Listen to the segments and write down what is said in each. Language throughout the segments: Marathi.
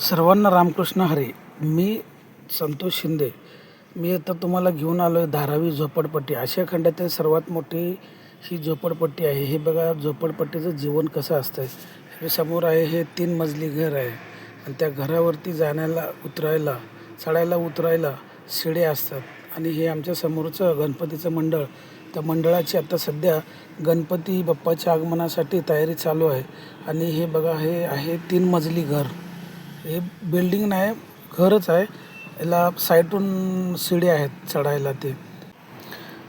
सर्वांना रामकृष्ण हरी. मी संतोष शिंदे. मी आता तुम्हाला घेऊन आलो आहे धारावी झोपडपट्टी. आशिया खंडातील सर्वात मोठी ही झोपडपट्टी आहे. हे बघा झोपडपट्टीचं जीवन कसं असतं हे समोर आहे हे तीन मजली घर आहे. आणि त्या घरावरती जाण्याला उतरायला चढायला उतरायला शिडे असतात. आणि हे आमच्या समोरचं गणपतीचं मंडळ. त्या मंडळाची आता सध्या गणपती बाप्पाच्या आगमनासाठी तयारी चालू आहे. आणि हे बघा हे आहे तीन मजली घर. हे बिल्डिंग नाही घरच आहे. याला साईडून शिडी आहेत चढायला ते.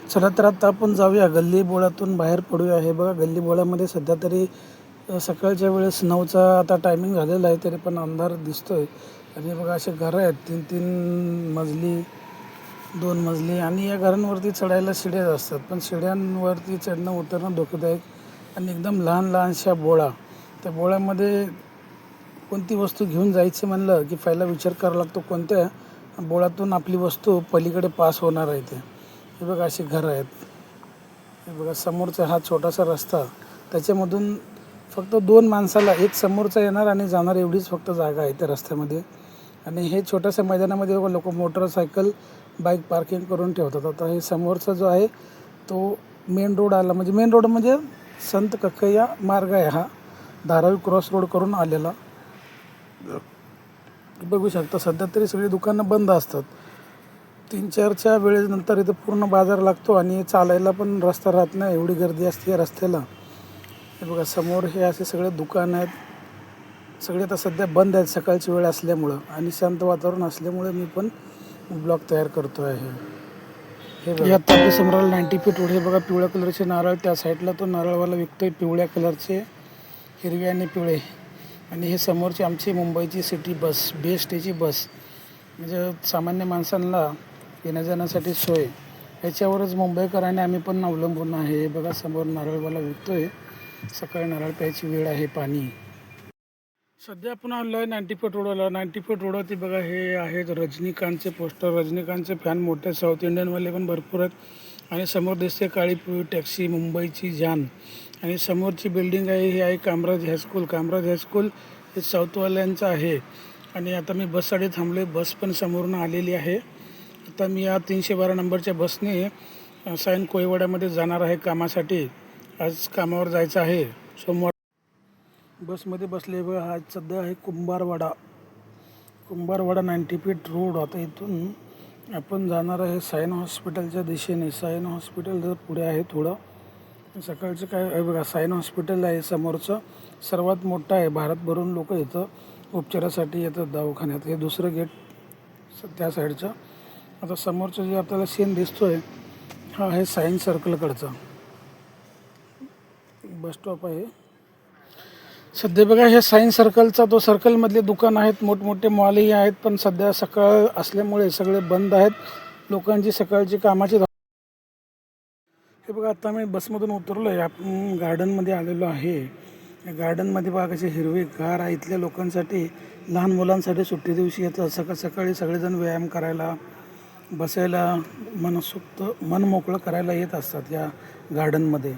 चला तर आता आपण जाऊया गल्ली बोळातून बाहेर पडूया. हे बघा गल्ली बोळामध्ये सध्या तरी सकाळच्या वेळेस नऊचा आता टायमिंग झालेला आहे तरी पण अंधार दिसतोय. आणि बघा असे घरं आहेत. तीन तीन मजली दोन मजली. आणि या घरांवरती चढायला शिड्या असतात. पण शिड्यांवरती चढणं उतरणं धोकादायक आणि एकदम लहान लहानशा बोळा. त्या बोळ्यामध्ये कोणती वस्तू घेऊन जायचं म्हणलं की पहिला विचार करावा लागतो कोणत्या बोळातून आपली वस्तू पलीकडे पास होणार आहे ते. हे बघा अशी घरं आहेत. हे बघा समोरचा हा छोटासा रस्ता. त्याच्यामधून फक्त दोन माणसाला एक समोरचा येणार आणि जाणार एवढीच फक्त जागा आहे त्या रस्त्यामध्ये. आणि हे छोट्याशा मैदानामध्ये बघा लोक मोटरसायकल बाईक पार्किंग करून ठेवतात. आता हे समोरचा जो आहे तो मेन रोड आला. म्हणजे मेन रोड म्हणजे संत कक्कया मार्ग आहे हा. धारावी क्रॉस रोड करून आलेला. बघू शकता सध्या तरी सगळी दुकानं बंद असतात. तीन चारच्या वेळेनंतर इथं पूर्ण बाजार लागतो आणि चालायला पण रस्ता राहत नाही एवढी गर्दी असते या रस्त्याला. हे बघा समोर हे असे सगळे दुकान आहेत. सगळे आता सध्या बंद आहेत सकाळची वेळ असल्यामुळं. आणि शांत वातावरण असल्यामुळे मी पण ब्लॉग तयार करतो आहे. हे बघा. आता आपल्यासमोर नाईन्टी फीट हे बघा पिवळ्या कलरचे नारळ त्या साईडला तो नारळवाला विकतोय पिवळ्या कलरचे हिरवे आणि पिवळे. आणि हे समोरची आमची मुंबईची सिटी बस बेस्टेची बस. म्हणजे सामान्य माणसांना येण्याजाण्यासाठी सोय. याच्यावरच मुंबईकरांनी आम्ही पण अवलंबून आहे. हे बघा समोर नारळवाला विकतोय. सकाळी नारळ प्यायची वेळ आहे पाणी. सध्या आपण आलो आहे नाईन्टी फीट रोडला नाईन्टी फीट रोडवरती बघा हे आहेत रजनीकांतचे पोस्टर. रजनीकांतचे फॅन मोठे साऊथ इंडियनवाले पण भरपूर आहेत. आणि समोर दिसते काळी पिवळी टॅक्सी मुंबईची जान. आणि समोरची बिल्डिंग आहे ही आहे कामराज हायस्कूल कामराज हायस्कूल हे साऊथवाल्यांचं आहे. आणि आता मी बससाठी थांबलो आहे बस पण समोरून आलेली आहे. आता मी या तीनशे बारा नंबरच्या बसने सायन कोयवाड्यामध्ये जाणार आहे कामासाठी. आज कामावर जायचं आहे. सोमवार बसमध्ये बसले बघा हा सध्या आहे Kumbharwada. Kumbharwada ninety feet road. आता इथून आपण जाणार आहे सायन हॉस्पिटलच्या दिशेने. सायन हॉस्पिटल जर पुढे आहे थोडं सकाळचं काय बघा सायन हॉस्पिटल आहे समोरचं. सर्वात मोठं आहे भारतभरून लोक इथं उपचारासाठी येतात दवाखान्यात. हे दुसरं गेट स- त्या साईडचं. आता समोरचं जे आपल्याला सीन दिसतोय हा आहे सायन्स सर्कलकडचा. बस स्टॉप आहे. सध्या बघा हे सायन्स सर्कलचा तो सर्कलमधले दुकान आहेत मोठमोठे मॉलही आहेत पण सध्या सकाळ असल्यामुळे सगळे बंद आहेत. लोकांची सकाळची कामाची हे बघा आता मी बसमधून उतरलो आहे आपण गार्डनमध्ये आलेलो आहे. या गार्डनमध्ये बघा कशी हिरवे गार आहे. इथल्या लोकांसाठी लहान मुलांसाठी सुट्टी दिवशी येतात सकाळ सकाळी सगळेजण व्यायाम करायला बसायला मनसोक्त मन मोकळं करायला येत असतात या गार्डनमध्ये.